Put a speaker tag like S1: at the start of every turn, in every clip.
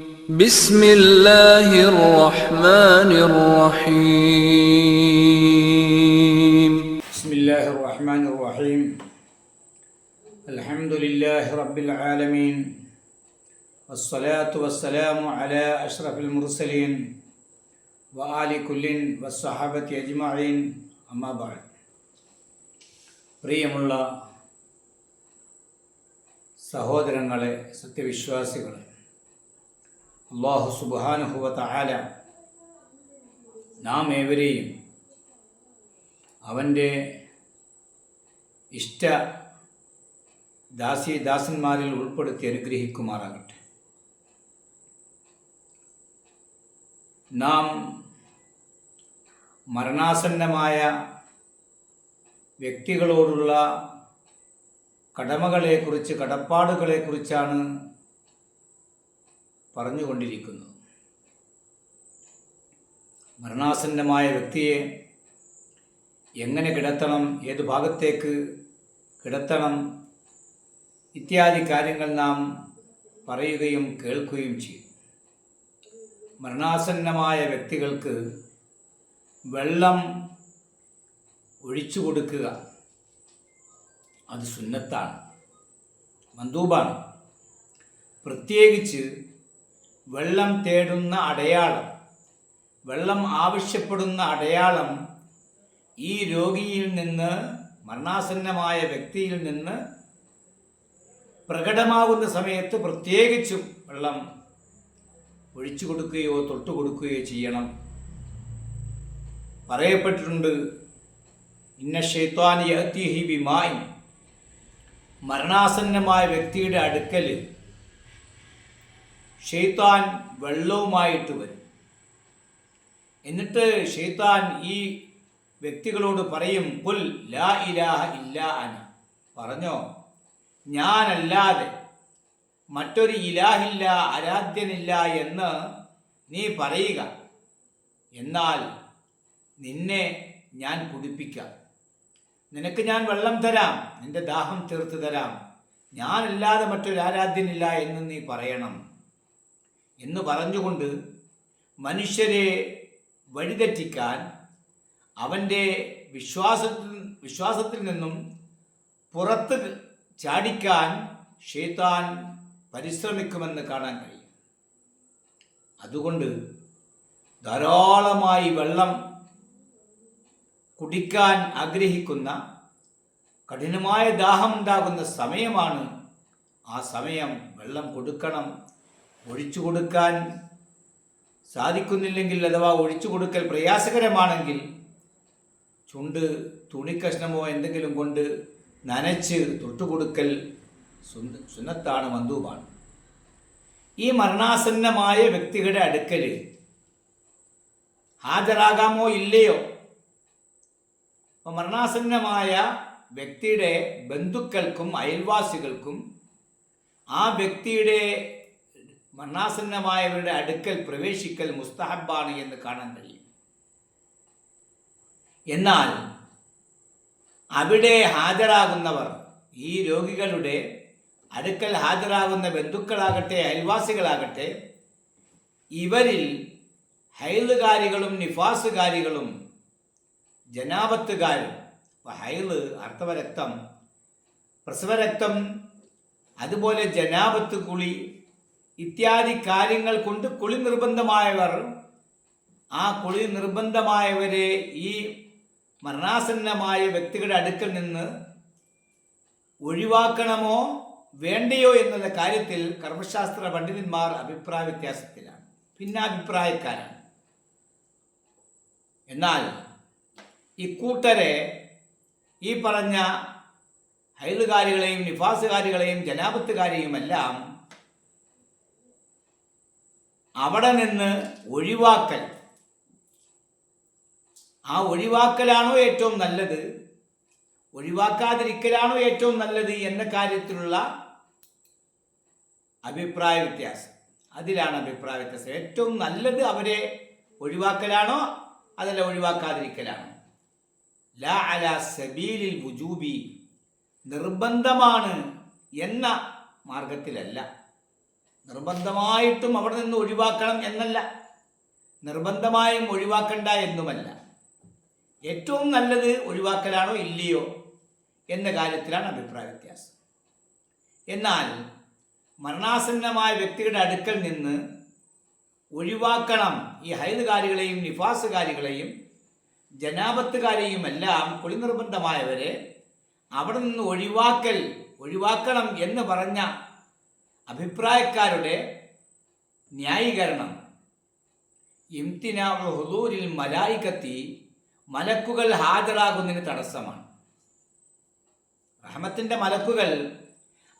S1: بسم الله الرحمن الرحيم
S2: بسم الله الرحمن الرحيم الحمد لله رب العالمين والصلاة والسلام على أشرف المرسلين وآل كل والصحابة أجمعين أما بعد പ്രിയമുള്ള സഹോദരങ്ങളെ സത്യവിശ്വാസികളെ അള്ളാഹു സുബാനുഹുവത്ത ആല നാം ഏവരെയും അവന്റെ ഇഷ്ട ദാസി ദാസന്മാരിൽ ഉൾപ്പെടുത്തി അനുഗ്രഹിക്കുമാറാകട്ടെ. നാം മരണാസന്നമായ വ്യക്തികളോടുള്ള കടമകളെക്കുറിച്ച് കടപ്പാടുകളെക്കുറിച്ചാണ് പറഞ്ഞുകൊണ്ടിരിക്കുന്നത് മരണാസന്നമായ വ്യക്തിയെ എങ്ങനെ കിടത്തണം ഏത് ഭാഗത്തേക്ക് കിടത്തണം ഇത്യാദി കാര്യങ്ങൾ നാം പറയുകയും കേൾക്കുകയും ചെയ്യും. മരണാസന്നമായ വ്യക്തികൾക്ക് വെള്ളം ഒഴിച്ചു കൊടുക്കുക അത് സുന്നത്താണ് മന്ദൂബാണ്. പ്രത്യേകിച്ച് വെള്ളം തേടുന്ന അടയാളം. വെള്ളം ആവശ്യപ്പെടുന്ന അടയാളം ഈ രോഗിയിൽ നിന്ന് മരണാസന്നമായ വ്യക്തിയിൽ നിന്ന് പ്രകടമാകുന്ന സമയത്ത് പ്രത്യേകിച്ചും വെള്ളം ഒഴിച്ചു കൊടുക്കുകയോ തൊട്ടു കൊടുക്കുകയോ ചെയ്യണം. പറയപ്പെട്ടിട്ടുണ്ട് ഇന്ന ഷേത്വാനി യഹ്തിഹി ബിമായി മരണാസന്നമായ വ്യക്തിയുടെ അടുക്കൽ ഷെയ്ത്താൻ വെള്ളവുമായിട്ട് വരും. എന്നിട്ട് ഷെയ്ത്താൻ ഈ വ്യക്തികളോട് പറയും പുൽ ലാ ഇലാഹ ഇല്ല അന. പറഞ്ഞോ? ഞാനല്ലാതെ മറ്റൊരു ഇലാഹില്ല ആരാധ്യനില്ല എന്ന് നീ പറയുക. എന്നാൽ നിന്നെ ഞാൻ കുടിപ്പിക്കാം. നിനക്ക് ഞാൻ വെള്ളം തരാം നിന്റെ ദാഹം തീർത്ത് തരാം. ഞാനല്ലാതെ മറ്റൊരു ആരാധ്യനില്ല എന്ന് നീ പറയണം. എന്ന് പറഞ്ഞുകൊണ്ട് മനുഷ്യരെ വഴിതെറ്റിക്കാൻ അവന്റെ വിശ്വാസത്തിൽ വിശ്വാസത്തിൽ നിന്നും പുറത്ത് ചാടിക്കാൻ ഷെയ്ത്താൻ പരിശ്രമിക്കുമെന്ന് കാണാൻ കഴിയും. അതുകൊണ്ട് ധാരാളമായി വെള്ളം കുടിക്കാൻ ആഗ്രഹിക്കുന്ന കഠിനമായ ദാഹമുണ്ടാകുന്ന സമയമാണ് ആ സമയം വെള്ളം കൊടുക്കണം ഒഴിച്ചു കൊടുക്കാൻ സാധിക്കുന്നില്ലെങ്കിൽ അഥവാ ഒഴിച്ചു കൊടുക്കൽ പ്രയാസകരമാണെങ്കിൽ ചുണ്ട് തുണിക്കഷ്ണമോ എന്തെങ്കിലും കൊണ്ട് നനച്ച് തൊട്ടുകൊടുക്കൽ സുന്ന- സുന്നത്താണ് മന്ദൂബാണ്. ഈ മരണാസന്നമായ വ്യക്തികളുടെ അടുക്കൽ ഹാജരാകാമോ ഇല്ലയോ? മരണാസന്നമായ വ്യക്തിയുടെ ബന്ധുക്കൾക്കും അയൽവാസികൾക്കും ആ വ്യക്തിയുടെ മരണാസന്നമായവരുടെ അടുക്കൽ പ്രവേശിക്കൽ മുസ്തഹബാണ് എന്ന് കാണാൻ കഴിയും. എന്നാൽ അവിടെ ഹാജരാകുന്നവർ ഈ രോഗികളുടെ അടുക്കൽ ഹാജരാകുന്ന ബന്ധുക്കളാകട്ടെ അയൽവാസികളാകട്ടെ ഇവരിൽ ഹൈലുകാരികളും നിഫാസുകാരികളും ജനാപത്തുകാരും ഹൈൽ അർത്ഥവരക്തം പ്രസവരക്തം അതുപോലെ ജനാപത്ത് കുളി ഇത്യാദി കാര്യങ്ങൾ കൊണ്ട് കുളി നിർബന്ധമായവർ ആ കുളി നിർബന്ധമായവരെ ഈ മരണാസന്നമായ വ്യക്തികളുടെ അടുക്കൽ നിന്ന് ഒഴിവാക്കണമോ വേണ്ടയോ എന്നുള്ള കാര്യത്തിൽ കർമ്മശാസ്ത്ര പണ്ഡിതന്മാർ അഭിപ്രായ വ്യത്യാസത്തിലാണ്. ഭിന്നാഭിപ്രായക്കാരാണ് എന്നാൽ ഇക്കൂട്ടരെ ഈ പറഞ്ഞ ഹൈലുകാരികളെയും നിഫാസുകാരികളെയും ജനാപത്തുകാരെയും എല്ലാം അവിടെ നിന്ന് ഒഴിവാക്കൽ. ആ ഒഴിവാക്കലാണോ ഏറ്റവും നല്ലത്? ഒഴിവാക്കാതിരിക്കലാണോ ഏറ്റവും നല്ലത് എന്ന കാര്യത്തിലുള്ള അഭിപ്രായ വ്യത്യാസം. അതിലാണ് അഭിപ്രായ വ്യത്യാസം. ഏറ്റവും നല്ലത് അവരെ ഒഴിവാക്കലാണോ അതല്ല ഒഴിവാക്കാതിരിക്കലാണോ? ലാ അല സബീലിൽ വുജൂബി നിർബന്ധമാണ് എന്ന മാർഗത്തിലല്ല. നിർബന്ധമായിട്ടും അവിടെ നിന്ന് ഒഴിവാക്കണം എന്നല്ല. നിർബന്ധമായും ഒഴിവാക്കണ്ട എന്നുമല്ല. ഏറ്റവും നല്ലത് ഒഴിവാക്കലാണോ ഇല്ലയോ എന്ന കാര്യത്തിലാണ് അഭിപ്രായ വ്യത്യാസം. എന്നാൽ മരണാസന്നമായ വ്യക്തിയുടെ അടുക്കൽ നിന്ന് ഒഴിവാക്കണം ഈ ഹൈദുകാരികളെയും നിഫാസുകാരികളെയും ജനാപത്തുകാരെയും എല്ലാം കുളി നിർബന്ധമായവരെ അവിടെ നിന്ന് ഒഴിവാക്കൽ ഒഴിവാക്കണം എന്ന് പറഞ്ഞ അഭിപ്രായക്കാരുടെ ന്യായീകരണം. ഇംതിനാവ് ഹുദൂരിൽ മലായിക്കത്തി മലക്കുകൾ ഹാജരാകുന്നതിന് തടസ്സമാണ്. റഹമത്തിന്റെ മലക്കുകൾ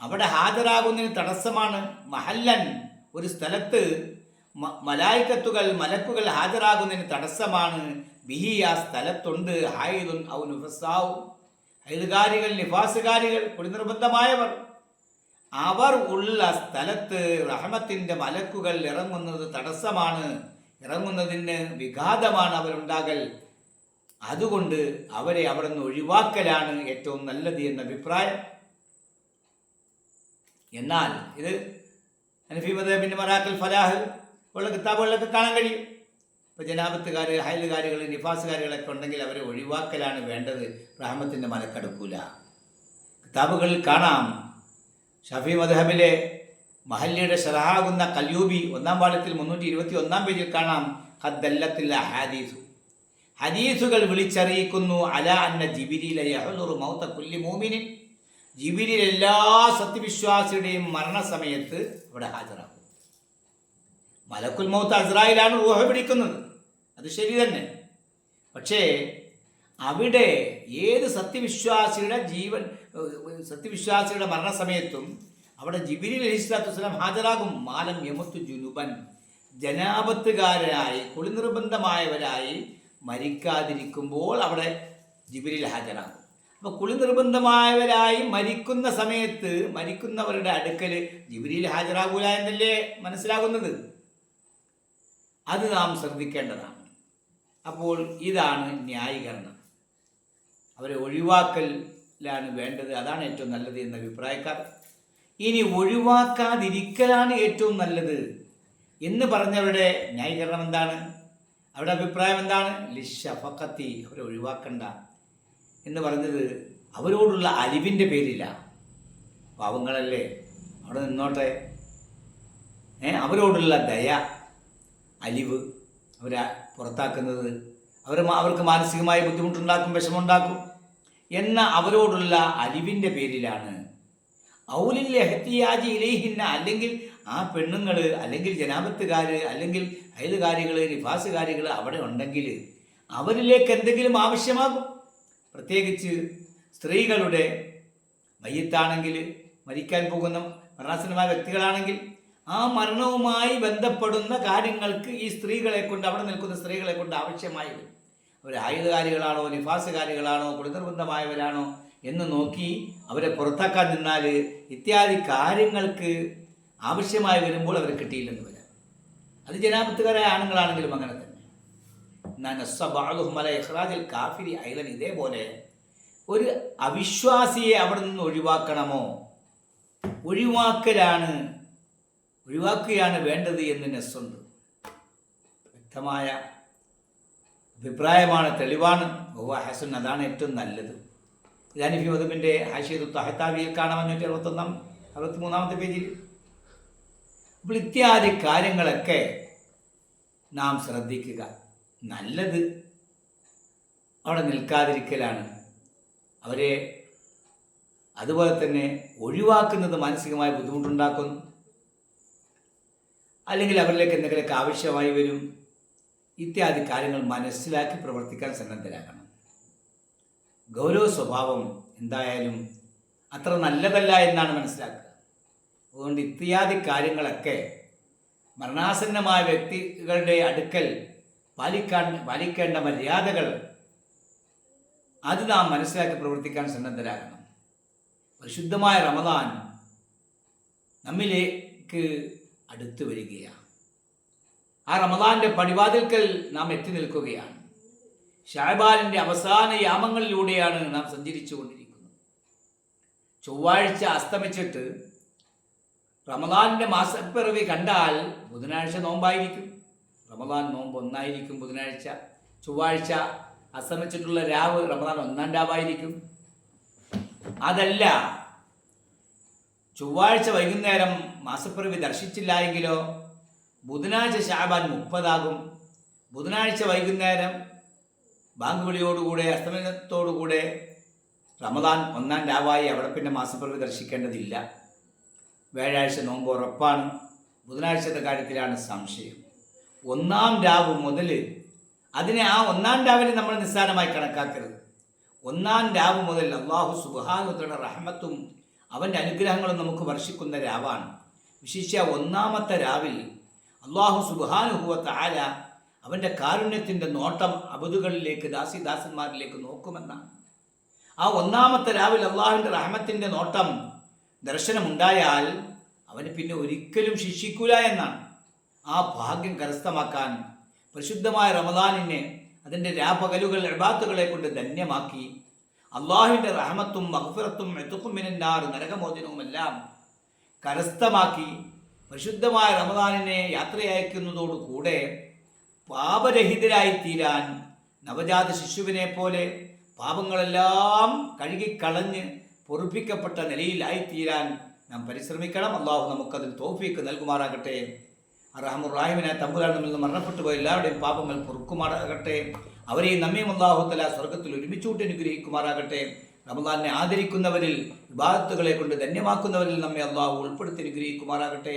S2: അവിടെ ഹാജരാകുന്നതിന് തടസ്സമാണ്. മഹല്ലൻ ഒരു സ്ഥലത്ത് മലായിക്കത്തുകൾ മലക്കുകൾ ഹാജരാകുന്നതിന് തടസ്സമാണ്. ബിഹി ആ സ്ഥലത്തുണ്ട്. ഹായിദുൻ ഔ നുഫസാവും ഹൈദുകാരികൾ നിഫാസുകാരികൾ കുടിനിർബന്ധമായവർ. അവർ ഉള്ള സ്ഥലത്ത് റഹമത്തിന്റെ മലക്കുകൾ ഇറങ്ങുന്നത് തടസ്സമാണ്. ഇറങ്ങുന്നതിന് വിഘാതമാണ് അവരുണ്ടാകൽ. അതുകൊണ്ട് അവരെ അവിടെ നിന്ന് ഒഴിവാക്കലാണ് ഏറ്റവും നല്ലത് എന്ന അഭിപ്രായം. എന്നാൽ ഇത് ഹനഫി മറാക്കൽ ഫലാഹ് ഉള്ള കിതാബുകളിലൊക്കെ കാണാൻ കഴിയും. ഇപ്പോൾ ജനാപത്തുകാർ ഹൈലുകാരികൾ നിഫാസുകാരികളൊക്കെ ഉണ്ടെങ്കിൽ അവരെ ഒഴിവാക്കലാണ് വേണ്ടത്. റഹമത്തിന്റെ മലക്കടുക്കൂല. കിതാബുകളിൽ കാണാം. ഷഫി മദ്ഹബിലെ മഹല്ലിയുടെ ഷറഹാകുന്ന കല്യൂബി ഒന്നാം പാളത്തിൽ മുന്നൂറ്റി ഇരുപത്തി ഒന്നാം പേജിൽ കാണാം ഹദ്ദല്ലത്തില്ല ഹാദീസു. ഹദീസുകൾ വിളിച്ചറിയിക്കുന്നു അല അന്ന ജിബിരിയിലെ യഹ്ലുറു മൗത്ത കുല്ലി മൂമിനിൻ ജിബിരിൽ എല്ലാ സത്യവിശ്വാസിയുടെയും മരണസമയത്ത് അവിടെ ഹാജരാകും. മലക്കുൽ മൗത്ത് അസ്രായിലാണ് ഊഹ പിടിക്കുന്നത്. അത് ശരി തന്നെ. പക്ഷേ അവിടെ ഏത് സത്യവിശ്വാസിയുടെ ജീവൻ സത്യവിശ്വാസിയുടെ മരണസമയത്തും അവിടെ ജിബിരി അലിസ്ലാത്തുസ്ലാം ഹാജരാകും. മാലം യമത്തു ജുനുബൻ. ജനാപത്തുകാരായി കുളിനിർബന്ധമായവരായി മരിക്കാതിരിക്കുമ്പോൾ അവിടെ ജിബിരിൽ ഹാജരാകും. അപ്പോൾ കുളി നിർബന്ധമായവരായി മരിക്കുന്ന സമയത്ത് മരിക്കുന്നവരുടെ അടുക്കൽ ജിബിരിയിൽ ഹാജരാകൂല എന്നല്ലേ മനസ്സിലാകുന്നത്? അത് നാം ശ്രദ്ധിക്കേണ്ടതാണ്. അപ്പോൾ ഇതാണ് ന്യായീകരണം. അവരെ ഒഴിവാക്കലാണ് വേണ്ടത്. അതാണ് ഏറ്റവും നല്ലത് എന്ന അഭിപ്രായക്കാർ. ഇനി ഒഴിവാക്കാതിരിക്കലാണ് ഏറ്റവും നല്ലത് എന്ന് പറഞ്ഞവരുടെ ന്യായീകരണം എന്താണ്? അവരുടെ അഭിപ്രായം എന്താണ്? ലിഷഫക്കത്തി അവരെ ഒഴിവാക്കണ്ട എന്ന് പറഞ്ഞത് അവരോടുള്ള അലിവിന്റെ പേരില്ല പാവങ്ങളല്ലേ? അവിടെ നിന്നോട്ടെ. ഏ അവരോടുള്ള ദയ അലിവ് അവരെ പുറത്താക്കുന്നത്. അവർ അവർക്ക് മാനസികമായ ബുദ്ധിമുട്ടുണ്ടാക്കും വിഷമമുണ്ടാക്കും. എന്ന അവരോടുള്ള അലിവിന്റെ പേരിലാണ്. ഔലിൽ എഹത്തിയാജി ഇലയിഹിന്ന അല്ലെങ്കിൽ ആ പെണ്ണുങ്ങൾ അല്ലെങ്കിൽ ജനാപത്തുകാർ അല്ലെങ്കിൽ അയൽകാരികൾ നിഫാസുകാരികൾ അവിടെ ഉണ്ടെങ്കിൽ അവരിലേക്ക് എന്തെങ്കിലും ആവശ്യമാകും. പ്രത്യേകിച്ച് സ്ത്രീകളുടെ മയ്യത്താണെങ്കിൽ മരിക്കാൻ പോകുന്ന മരണാസന്നമായ വ്യക്തികളാണെങ്കിൽ ആ മരണവുമായി ബന്ധപ്പെടുന്ന കാര്യങ്ങൾക്ക് ഈ സ്ത്രീകളെ കൊണ്ട് അവിടെ നിൽക്കുന്ന സ്ത്രീകളെ കൊണ്ട് ആവശ്യമായി വരും. അവർ ആയുധകാരികളാണോ നിഫാസുകാരികളാണോ കുളിനിർബന്ധമായവരാണോ എന്ന് നോക്കി അവരെ പുറത്താക്കാൻ നിന്നാൽ ഇത്യാദി കാര്യങ്ങൾക്ക് ആവശ്യമായി വരുമ്പോൾ അവർ കിട്ടിയില്ലെന്ന് വരാം അത് ജനാപത്തുകാരായ ആണുങ്ങളാണെങ്കിലും അങ്ങനെ തന്നെ. നനസ്വബാലുഹുമല ഇഹ്റാജിൽ കാഫിരി ഐലൻ ഇതേപോലെ ഒരു അവിശ്വാസിയെ അവിടെ നിന്ന് ഒഴിവാക്കണമോ? ഒഴിവാക്കലാണ് ഒഴിവാക്കുകയാണ് വേണ്ടത് എന്ന് നെസ്സുണ്ട്. വ്യക്തമായ അഭിപ്രായമാണ് തെളിവാണ്. ബഹുവ ഹസൻ അതാണ് ഏറ്റവും നല്ലത്. ഇതാനിഫി മതമിന്റെ ഹാഷിദ് തഹത്താവിയിൽ കാണാം അഞ്ഞൂറ്റി അറുപത്തൊന്നാം അറുപത്തി മൂന്നാമത്തെ പേജിൽ. അപ്പോൾ ഇത്യാദി കാര്യങ്ങളൊക്കെ നാം ശ്രദ്ധിക്കുക. നല്ലത് അവിടെ നിൽക്കാതിരിക്കലാണ്. അവരെ അതുപോലെ തന്നെ ഒഴിവാക്കുന്നത് മാനസികമായ ബുദ്ധിമുട്ടുണ്ടാക്കുന്നു. അല്ലെങ്കിൽ അവരിലേക്ക് എന്തെങ്കിലുമൊക്കെ ആവശ്യമായി വരും. ഇത്യാദി കാര്യങ്ങൾ മനസ്സിലാക്കി പ്രവർത്തിക്കാൻ സന്നദ്ധരാകണം. ഗൗരവ സ്വഭാവം എന്തായാലും അത്ര നല്ലതല്ല എന്നാണ് മനസ്സിലാക്കുക. അതുകൊണ്ട് ഇത്യാദി കാര്യങ്ങളൊക്കെ മരണാസന്നമായ വ്യക്തികളുടെ അടുക്കൽ പാലിക്കാൻ പാലിക്കേണ്ട മര്യാദകൾ അത് നാം മനസ്സിലാക്കി പ്രവർത്തിക്കാൻ സന്നദ്ധരാകണം. പരിശുദ്ധമായ റമദാൻ നമ്മിലേക്ക് അടുത്തു വരികയാണ്. ആ റമദാന്റെ പടിവാതിൽക്കൽ നാം എത്തി നിൽക്കുകയാണ്. ഷാബാലിന്റെ അവസാന യാമങ്ങളിലൂടെയാണ് നാം സഞ്ചരിച്ചു കൊണ്ടിരിക്കുന്നത് ചൊവ്വാഴ്ച അസ്തമിച്ചിട്ട് റമദാനിന്റെ മാസപ്പിറവി കണ്ടാൽ ബുധനാഴ്ച നോമ്പായിരിക്കും. റമദാൻ നോമ്പ് ഒന്നായിരിക്കും ബുധനാഴ്ച. ചൊവ്വാഴ്ച അസ്തമിച്ചിട്ടുള്ള രാവ് റമദാൻ ഒന്നാം രാവായിരിക്കും. അതല്ല ചൊവ്വാഴ്ച വൈകുന്നേരം മാസപ്പിറവി ദർശിച്ചില്ല എങ്കിലോ ബുധനാഴ്ച ഷാബാൻ മുപ്പതാകും. ബുധനാഴ്ച വൈകുന്നേരം ബാങ്ക് വിളിയോടുകൂടെ അസ്തമനത്തോടുകൂടെ റമദാൻ ഒന്നാം രാവായി അവിടെ പിന്നെ മാസപ്പിറവി ദർശിക്കേണ്ടതില്ല. വ്യാഴാഴ്ച നോമ്പ് ഉറപ്പാണ്. ബുധനാഴ്ചത്തെ കാര്യത്തിലാണ് സംശയം. ഒന്നാം രാവ് മുതൽ അതിനെ ആ ഒന്നാം രാവിനെ നമ്മൾ നിസ്സാരമായി കണക്കാക്കരുത്. ഒന്നാം രാവ് മുതൽ അള്ളാഹു സുബാനുത്തയുടെ റഹ്മത്തും അവന്റെ അനുഗ്രഹങ്ങളും നമുക്ക് വർഷിക്കുന്ന രാവാണ്. വിശേഷിച്ച ഒന്നാമത്തെ രാവിൽ അള്ളാഹു സുബാനുഹുവത്ത ആല അവന്റെ കാരുണ്യത്തിന്റെ നോട്ടം അബുദുകളിലേക്ക് ദാസിദാസന്മാരിലേക്ക് നോക്കുമെന്നാണ്. ആ ഒന്നാമത്തെ രാവിൽ അള്ളാഹുവിന്റെ റഹമത്തിന്റെ നോട്ടം ദർശനമുണ്ടായാൽ അവന് പിന്നെ ഒരിക്കലും ശിക്ഷിക്കൂല എന്നാണ്. ആ ഭാഗ്യം കരസ്ഥമാക്കാൻ പരിശുദ്ധമായ റമദാനിനെ അതിന്റെ രാപകലുകൾ എഴുപാത്തുകളെ കൊണ്ട് ധന്യമാക്കി അള്ളാഹുവിന്റെ റഹമത്തും മഹഫിറത്തും എത്തുക്കുമിനാർ നരകമോചനവുമെല്ലാം കരസ്ഥമാക്കി പരിശുദ്ധമായ റമദാനിനെ യാത്രയയക്കുന്നതോടുകൂടെ പാപരഹിതരായി തീരാൻ നവജാത ശിശുവിനെ പോലെ പാപങ്ങളെല്ലാം കഴുകിക്കളഞ്ഞ് പൊറുപ്പിക്കപ്പെട്ട നിലയിലായിത്തീരാൻ നാം പരിശ്രമിക്കണം. അള്ളാഹു നമുക്കതിൽ തോഫിക്ക് നൽകുമാറാകട്ടെ. അറഹമുറാഹിമിനെ തമ്പുരാൻ നമ്മിൽ നിന്ന് മരണപ്പെട്ടു പോയ എല്ലാവരുടെയും പാപങ്ങൾ പൊറുക്കുമാറാകട്ടെ. അവരെയും നമ്മയും അള്ളാഹുത്തല സ്വർഗത്തിൽ ഒരുമിച്ചൂട്ടി അനുഗ്രഹിക്കുമാറാകട്ടെ. റമദാനെ ആദരിക്കുന്നവരിൽ വിവാദത്തുകളെ കൊണ്ട് ധന്യമാക്കുന്നവരിൽ നമ്മെ അള്ളാഹു ഉൾപ്പെടുത്തി അനുഗ്രഹിക്കുമാറാകട്ടെ.